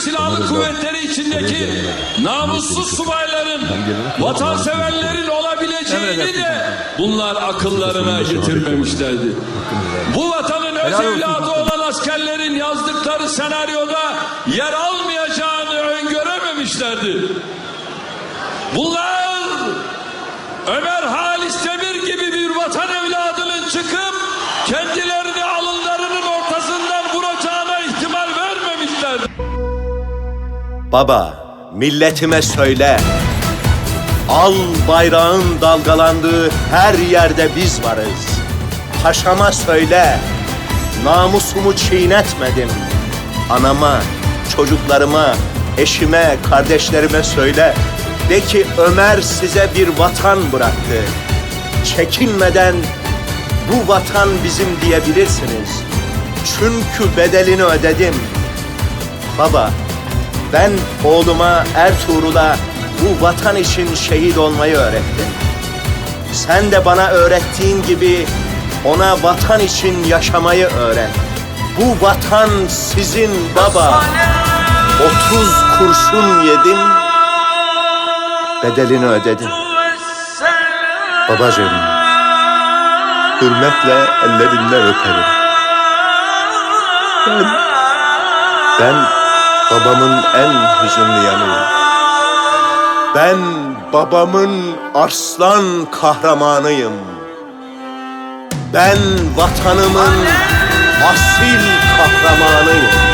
Silahlı kuvvetleri içindeki namussuz subayların, vatanseverlerin olabileceğini de bunlar akıllarına getirmemişlerdi. Bu vatanın öz evladı olan askerlerin yazdıkları senaryoda yer almayacağını öngörememişlerdi. Bunlar Ömer Halis Demir gibi bir vatan evladının çıkıp Baba, milletime söyle. Al bayrağın dalgalandığı her yerde biz varız. Paşama söyle. Namusumu çiğnetmedim. Anama, çocuklarıma, eşime, kardeşlerime söyle. De ki Ömer size bir vatan bıraktı. Çekinmeden bu vatan bizim diyebilirsiniz. Çünkü bedelini ödedim. Baba, ben oğluma Ertuğrul'a bu vatan için şehit olmayı öğrettim. Sen de bana öğrettiğin gibi ona vatan için yaşamayı öğret. Bu vatan sizin baba. 30 kurşun yedim. Bedelini ödedim. Babacığım, hürmetle ellerinden öperim. Ben, ben babamın en hüzünlü yanıyım. Ben babamın arslan kahramanıyım. Ben vatanımın asil kahramanıyım.